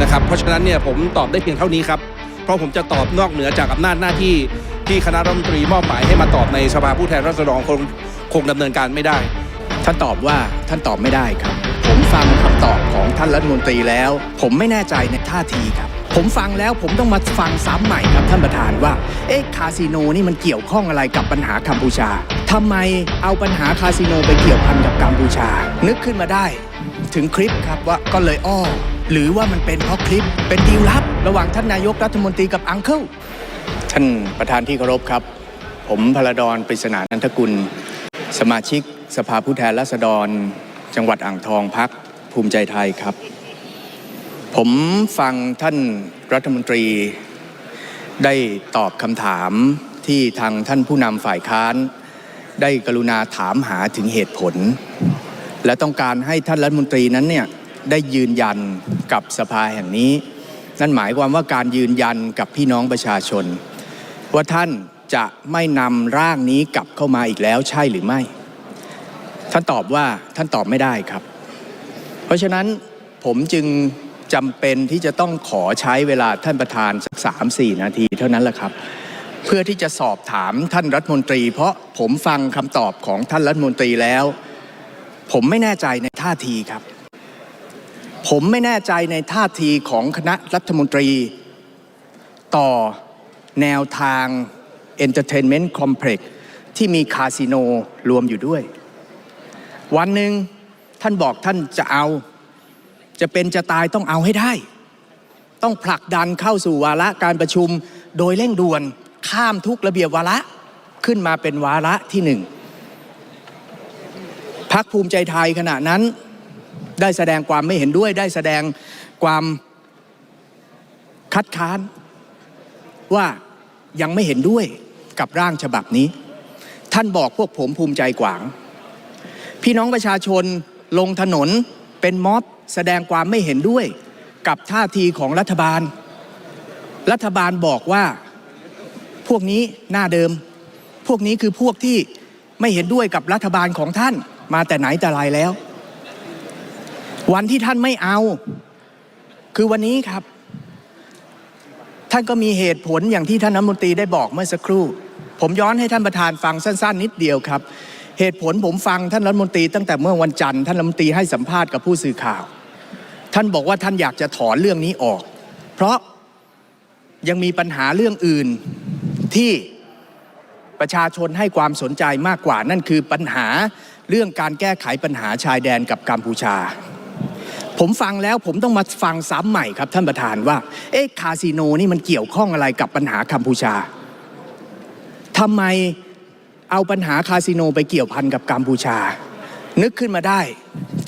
นะครับเพราะฉะนั้นเนี่ยผมตอบได้เพียงเท่านี้ครับ เพราะผมจะตอบนอกเหนือจากอำนาจหน้าที่ที่คณะรัฐมนตรีมอบหมายให้มาตอบในสภาผู้แทนราษฎรคงคงดำเนินการไม่ได้ ท่านตอบว่าท่านตอบไม่ได้ครับ ผมฟังคำตอบของท่านรัฐมนตรีแล้ว ผมไม่แน่ใจในท่าทีครับ ผมฟังแล้วผมต้องมาฟังซ้ำใหม่ครับท่านประธานว่าเอ๊ะคาสิโนนี่มันเกี่ยวข้องอะไรกับปัญหากัมพูชาทำไมเอาปัญหาคาสิโนไปเกี่ยวพันกับกัมพูชา นึกขึ้นมาได้ ถึงคลิปครับว่าก็เลยอ้อ หรือว่ามันเป็นเพราะคลิปเป็นดีลลับ ระหว่างท่านนายกรัฐมนตรีกับอังเคิลท่านประธานที่เคารพครับ ผมพลดอนปริศนานันทกุล สมาชิกสภาผู้แทนราษฎร จังหวัดอ่างทองพักภูมิใจไทยครับ ผมฟังท่านรัฐมนตรี ได้ตอบคำถามที่ทางท่านผู้นำฝ่ายค้าน ได้กรุณาถามหาถึงเหตุผล และต้องการให้ท่านรัฐมนตรีนั้นเนี่ย ได้ยืนยันกับสภาแห่งนี้ นั่นหมายความว่าการยืนยันกับพี่น้องประชาชน ว่าท่านจะไม่นำร่างนี้กลับเข้ามาอีกแล้วใช่หรือไม่ ท่านตอบว่าท่านตอบไม่ได้ครับ เพราะฉะนั้นผมจึงจำเป็นที่จะต้องขอใช้เวลาท่านประธานสักสามสี่นาทีเท่านั้นแหละครับ เพื่อที่จะสอบถามท่านรัฐมนตรี เพราะผมฟังคำตอบของท่านรัฐมนตรีแล้ว ผมไม่แน่ใจในท่าทีครับ ผมไม่แน่ใจในท่าทีของคณะรัฐมนตรี ต่อแนวทาง Entertainment Complex ที่มีคาสิโนรวมอยู่ด้วย วันหนึ่งท่านบอกท่านจะเอา จะเป็นจะตายต้องเอาให้ได้ ต้องผลักดันเข้าสู่วาระการประชุมโดยเร่งด่วนข้ามทุกระเบียบวาระขึ้นมาเป็นวาระที่หนึ่งพักภูมิใจไทยขณะนั้น ได้แสดงความไม่เห็นด้วย ได้แสดงความคัดค้าน ว่ายังไม่เห็นด้วยกับร่างฉบับนี้ ท่านบอกพวกผมภูมิใจกวาง พี่น้องประชาชนลงถนนเป็นม็อบแสดงความไม่เห็นด้วยกับท่าทีของรัฐบาล รัฐบาลบอกว่าพวกนี้หน้าเดิม พวกนี้คือพวกที่ไม่เห็นด้วยกับรัฐบาลของท่านมาแต่ไหนแต่ไรแล้ว วันที่ท่านไม่เอา คือวันนี้ครับ ท่านก็มีเหตุผลอย่างที่ท่านรัฐมนตรีได้บอกเมื่อสักครู่ ผมย้อนให้ท่านประธานฟังสั้น ๆ นิดเดียวครับ เหตุผลผมฟังท่านรัฐมนตรีตั้งแต่เมื่อวันจันทร์ท่านรัฐมนตรีให้สัมภาษณ์กับผู้สื่อข่าว ท่านบอกว่าท่านอยากจะถอนเรื่องนี้ออก เพราะยังมีปัญหาเรื่องอื่นที่ประชาชนให้ความสนใจมากกว่านั่นคือปัญหาเรื่องการแก้ไขปัญหาชายแดนกับกัมพูชา ผมฟังแล้วผมต้องมาฟังซ้ำใหม่ครับท่านประธานว่า เอ๊ะคาสิโนนี่มันเกี่ยวข้องอะไรกับปัญหากัมพูชาทำไมเอาปัญหาคาสิโนไปเกี่ยวพันกับกัมพูชา นึกขึ้นมาได้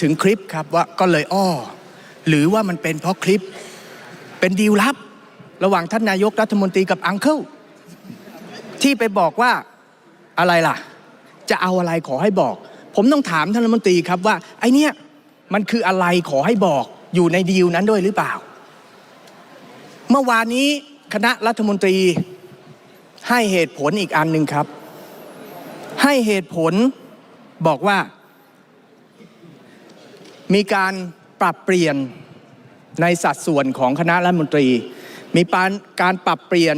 ถึงคลิปครับว่าก็เลยอ้อ หรือว่ามันเป็นเพราะคลิปเป็นดีลลับ ระหว่างท่านนายกรัฐมนตรีกับอังเคิลที่ไปบอกว่าอะไรล่ะ จะเอาอะไรขอให้บอก ผมต้องถามท่านรัฐมนตรีครับว่าไอเนี้ย มันคืออะไรขอให้บอกอยู่ในดีลนั้นด้วยหรือเปล่า เมื่อวานนี้คณะรัฐมนตรีให้เหตุผลอีกอันหนึ่งครับ ให้เหตุผลบอกว่า มีการปรับเปลี่ยนในสัดส่วนของคณะรัฐมนตรี มีการปรับเปลี่ยน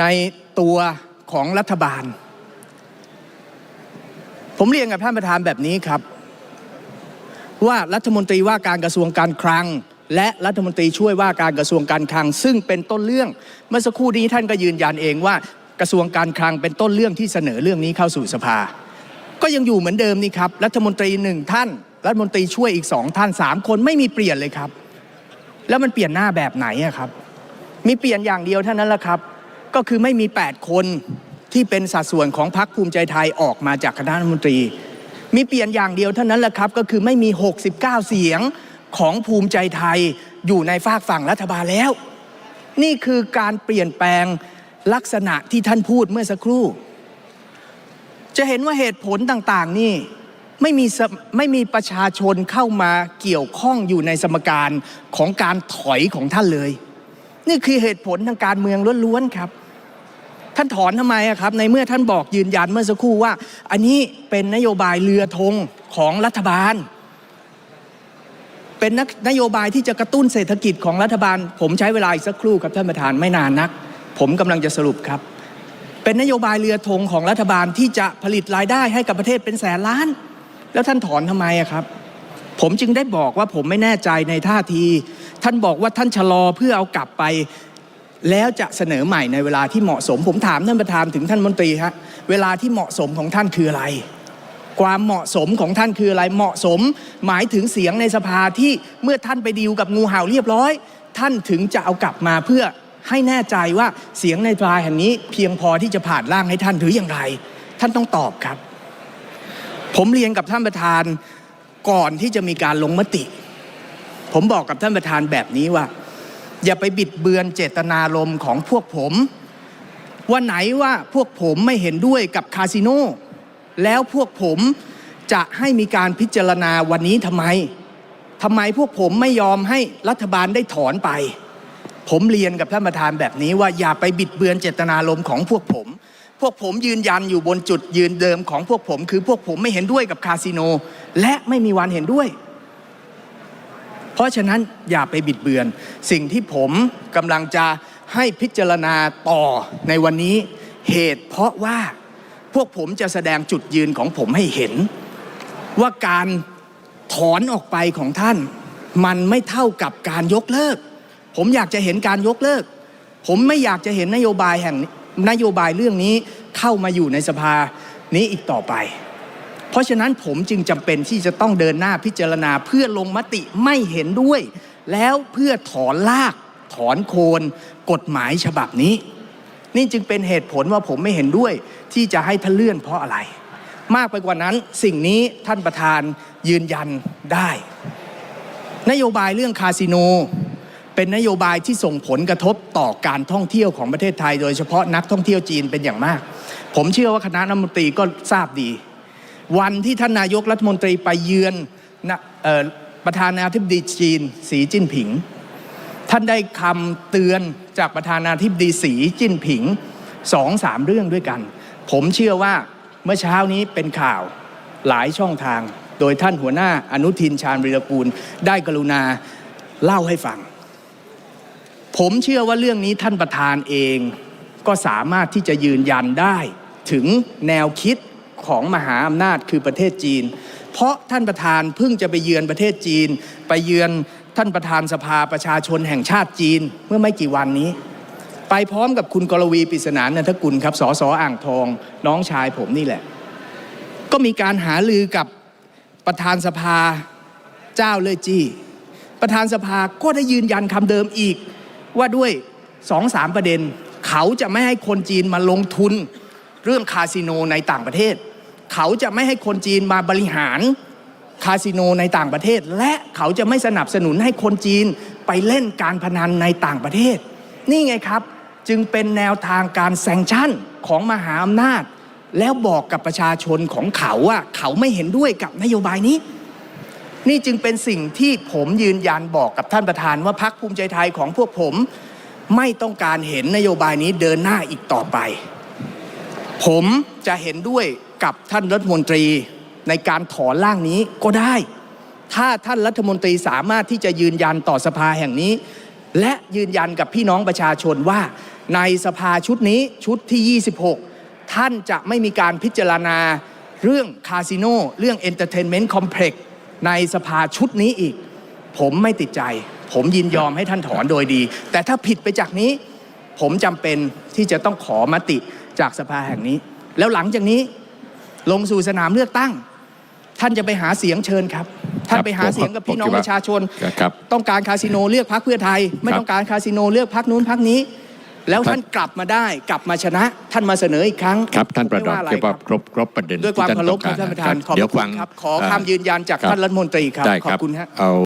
ในตัวของรัฐบาล ผมเรียนกับท่านประธานแบบนี้ครับ ว่ารัฐมนตรีว่าการกระทรวงการคลัง และรัฐมนตรีช่วยว่าการกระทรวงการคลัง ซึ่งเป็นต้นเรื่อง เมื่อสักครู่นี้ท่านก็ยืนยันเองว่ากระทรวงการคลังเป็นต้นเรื่องที่เสนอเรื่องนี้เข้าสู่สภา ก็ยังอยู่เหมือนเดิมนี่ครับรัฐมนตรีหนึ่งท่าน รัฐมนตรีช่วยอีกสองท่านสามคนไม่มีเปลี่ยนเลยครับ แล้วมันเปลี่ยนหน้าแบบไหนอะครับ มีเปลี่ยนอย่างเดียวเท่านั้นแหละครับ ก็คือไม่มี 8 คนที่เป็นสัดส่วนของพรรคภูมิใจไทยออกมาจากคณะรัฐมนตรี มีเปลี่ยนอย่างเดียวเท่านั้นแหละครับ ก็คือไม่มี 69 เสียงของภูมิใจไทยอยู่ในฝากฝั่งรัฐบาลแล้ว นี่คือการเปลี่ยนแปลงลักษณะที่ท่านพูดเมื่อสักครู่ จะเห็นว่าเหตุผลต่างๆนี่ไม่มีไม่มีประชาชนเข้ามาเกี่ยวข้องอยู่ในสมการของการถอยของท่านเลย นี่คือเหตุผลทางการเมืองล้วนๆครับ ท่านถอนทำไมอะครับ ในเมื่อท่านบอกยืนยันเมื่อสักครู่ว่า อันนี้เป็นนโยบายเรือธงของรัฐบาล เป็นนนโยบายที่จะกระตุ้นเศรษฐกิจของรัฐบาล ผมใช้เวลาอีกสักครู่ครับท่านประธานไม่นานนัก ผมกำลังจะสรุปครับ เป็นนโยบายเรือธงของรัฐบาลที่จะผลิตรายได้ให้กับประเทศเป็นแสนล้าน แล้วท่านถอนทำไมอะครับ ผมจึงได้บอกว่าผมไม่แน่ใจในท่าที ท่านบอกว่าท่านชะลอเพื่อเอากลับไป แล้วจะเสนอใหม่ในเวลาที่เหมาะสม ผมถามท่านประธานถึงท่านมนตรีฮะเวลาที่เหมาะสมของท่านคืออะไร ความเหมาะสมของท่านคืออะไรเหมาะสม หมายถึงเสียงในสภาที่เมื่อท่านไปดีลกับงูเห่าเรียบร้อย ท่านถึงจะเอากลับมาเพื่อให้แน่ใจว่าเสียงในสภาแห่งนี้เพียงพอที่จะผ่านร่างให้ท่านหรืออย่างไร ท่านต้องตอบครับ ผมเรียนกับท่านประธานก่อนที่จะมีการลงมติ ผมบอกกับท่านประธานแบบนี้ว่า อย่าไปบิดเบือนเจตนารมณ์ของพวกผม ว่าไหนว่าพวกผมไม่เห็นด้วยกับคาสิโนแล้วพวกผมจะให้มีการพิจารณาวันนี้ทำไมทำไมพวกผมไม่ยอมให้รัฐบาลได้ถอนไป ผมเรียนกับท่านประธานแบบนี้ว่าอย่าไปบิดเบือนเจตนารมณ์ของพวกผม พวกผมยืนยันอยู่บนจุดยืนเดิมของพวกผม คือพวกผมไม่เห็นด้วยกับคาสิโน และไม่มีวันเห็นด้วย ราะฉะนั้นอย่าไปบิดเบือน สิ่งที่ผมกำลังจะให้พิจารณาต่อในวันนี้ เหตุเพราะว่าพวกผมจะแสดงจุดยืนของผมให้เห็น ว่าการถอนออกไปของท่าน มันไม่เท่ากับการยกเลิก ผมอยากจะเห็นการยกเลิก ผมไม่อยากจะเห็นนโยบายแห่งนโยบายเรื่องนี้เข้ามาอยู่ในสภานี้อีกต่อไป เพราะฉะนั้นผมจึงจำเป็นที่จะต้องเดินหน้าพิจารณาเพื่อลงมติไม่เห็นด้วย แล้วเพื่อถอนลาก ถอนโคนกฎหมายฉบับนี้ นี่จึงเป็นเหตุผลว่าผมไม่เห็นด้วยที่จะให้ท่านเลื่อนเพราะอะไร มากไปกว่านั้นสิ่งนี้ท่านประธานยืนยันได้ นโยบายเรื่องคาสิโนเป็นนโยบายที่ส่งผลกระทบต่อการท่องเที่ยวของประเทศไทย โดยเฉพาะนักท่องเที่ยวจีนเป็นอย่างมาก ผมเชื่อว่าคณะรัฐมนตรีก็ทราบดี วันที่ท่านนายกรัฐมนตรีไปเยือนนออประธานาธิบดีจีน สีจิ้นผิง ท่านได้คำเตือนจากประธานาธิบดีสีจิ้นผิงสองสามเรื่องด้วยกัน ผมเชื่อว่าเมื่อเช้านี้เป็นข่าวหลายช่องทาง โดยท่านหัวหน้าอนุทินชาญวีรกูล ได้กรุณาเล่าให้ฟัง ผมเชื่อว่าเรื่องนี้ท่านประธานเองก็สามารถที่จะยืนยันได้ถึงแนวคิด ของมหาอำนาจคือประเทศจีน เพราะท่านประธานเพิ่งจะไปเยือนประเทศจีน ไปเยือนท่านประธานสภาประชาชนแห่งชาติจีนเมื่อไม่กี่วันนี้ ไปพร้อมกับคุณกรวีปริศนานันทกุลครับสสอ่างทอง น้องชายผมนี่แหละ ก็มีการหาลือกับประธานสภาเจ้าเลยจี้ประธานสภาก็ได้ยืนยันคำเดิมอีก ว่าด้วยสองสามประเด็น เขาจะไม่ให้คนจีนมาลงทุนเรื่องคาสิโนในต่างประเทศ เขาจะไม่ให้คนจีนมาบริหารคาสิโนในต่างประเทศ และเขาจะไม่สนับสนุนให้คนจีนไปเล่นการพนันในต่างประเทศ นี่ไงครับจึงเป็นแนวทางการแซงชั่นของมหาอำนาจ แล้วบอกกับประชาชนของเขาว่าเขาไม่เห็นด้วยกับนโยบายนี้ นี่จึงเป็นสิ่งที่ผมยืนยันบอกกับท่านประธานว่าพักภูมิใจไทยของพวกผมไม่ต้องการเห็นนโยบายนี้เดินหน้าอีกต่อไป ผมจะเห็นด้วย กับท่านรัฐมนตรีในการถอนร่างนี้ก็ได้ ถ้าท่านรัฐมนตรีสามารถที่จะยืนยันต่อสภาแห่งนี้ และยืนยันกับพี่น้องประชาชนว่า ในสภาชุดนี้ชุดที่ 26 ท่านจะไม่มีการพิจารณาเรื่องคาสิโนเรื่องเอนเตอร์เทนเมนต์คอมเพล็กซ์ในสภาชุดนี้อีก ผมไม่ติดใจ ผมยินยอมให้ท่านถอนโดยดี แต่ถ้าผิดไปจากนี้ ผมจำเป็นที่จะต้องขอมติจากสภาแห่งนี้ แล้วหลังจากนี้ ลงสู่สนามเลือกตั้ง ท่านจะไปหาเสียงเชิญครับ ท่านไปหาเสียงกับพี่น้องประชาชนครับต้องการคาสิโนเลือกพักเพื่อไทย ไม่ครับต้องการคาสิโนเลือกพักนู้นพักนี้ แล้วครับท่านกลับมาได้กลับมาชนะ ท่านมาเสนออีกครั้งครับท่านประดอนไม่ว่าอะไรเกี่ยวกับครับครบครบประเด็นด้วยความที่เคารพต้คองรับกท่านประธานขอบเดี๋ยวคุฟัณงครับขอเคำยืนยันจากครับท่านรัฐมนตรีครับได้ขอบคุณฮะเอา